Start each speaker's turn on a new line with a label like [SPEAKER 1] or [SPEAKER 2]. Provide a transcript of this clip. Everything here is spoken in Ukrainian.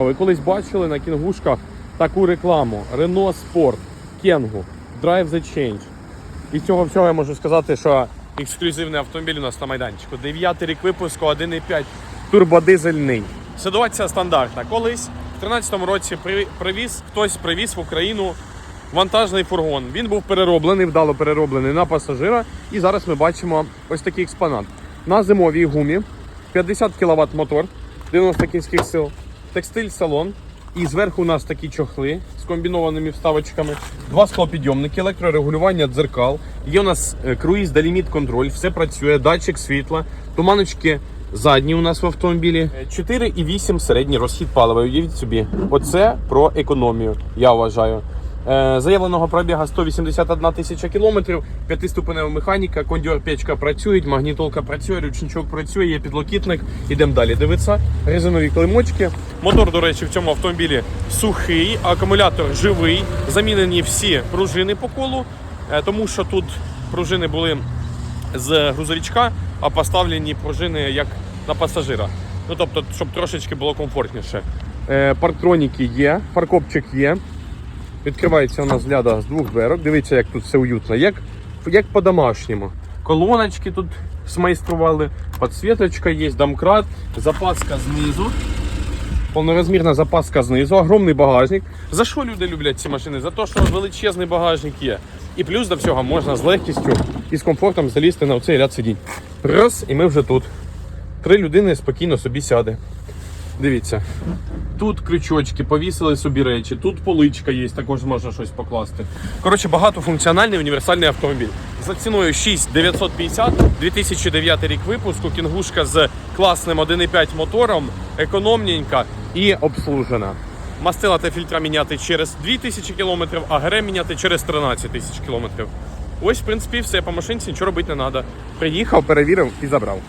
[SPEAKER 1] Ви колись бачили на кінгушках таку рекламу Renault Sport, Kangoo, Drive the Change. І цього всього я можу сказати, що ексклюзивний автомобіль у нас на майданчику. 9 рік випуску, 1,5 турбодизельний. Ситуація стандартна. Колись в 2013 році привіз, хтось привіз в Україну вантажний фургон. Він був перероблений, вдало перероблений на пасажира. І зараз ми бачимо ось такий експонат. На зимовій гумі 50 кВт мотор, 90 кінських сил, текстиль салон. І зверху у нас такі чохли з комбінованими вставочками, два склопідйомники, електрорегулювання дзеркал. Є у нас е, круїз деліміт контроль, все працює, датчик світла, туманочки задні у нас в автомобілі. Е, 4,8 середній розхід палива. Уявіть собі, оце про економію, я вважаю. Е, Заявленого пробіга 181 тисяча кілометрів, п'ятиступенева механіка, кондьор печка працюють, магнітолка працює, ручничок працює, є підлокітник. Ідемо далі дивитися. Резинові клеймочки. Мотор, до речі, в цьому автомобілі сухий, акумулятор живий. Замінені всі пружини по колу, е, тому що тут пружини були з грузовичка, а поставлені пружини як на пасажира. Ну тобто, щоб трошечки було комфортніше. Е, парктроніки є, паркопчик є. Відкривається у нас гляда з двох дверок. Дивіться, як тут все уютно, як, як по-домашньому. Колоночки тут смайстрували, підсвіточка є, домкрат, запаска знизу. Повнорозмірна запаска знизу, огромний багажник. За що люди люблять ці машини? За те, що величезний багажник є. І плюс до всього можна з легкістю і з комфортом залізти на цей ряд сидінь. Раз, і ми вже тут. Три людини спокійно собі сяде. Дивіться. Тут крючочки, повісили собі речі, тут поличка є, також можна щось покласти. Коротше, багатофункціональний універсальний автомобіль. За ціною 6950, 2009 рік випуску, кінгушка з класним 1,5 мотором, економненька і обслужена. Мастила та фільтра міняти через 2000 км, а ГРМ міняти через 13 тисяч км. Ось, в принципі, все по машинці, нічого робити не треба. Приїхав, перевірив і забрав.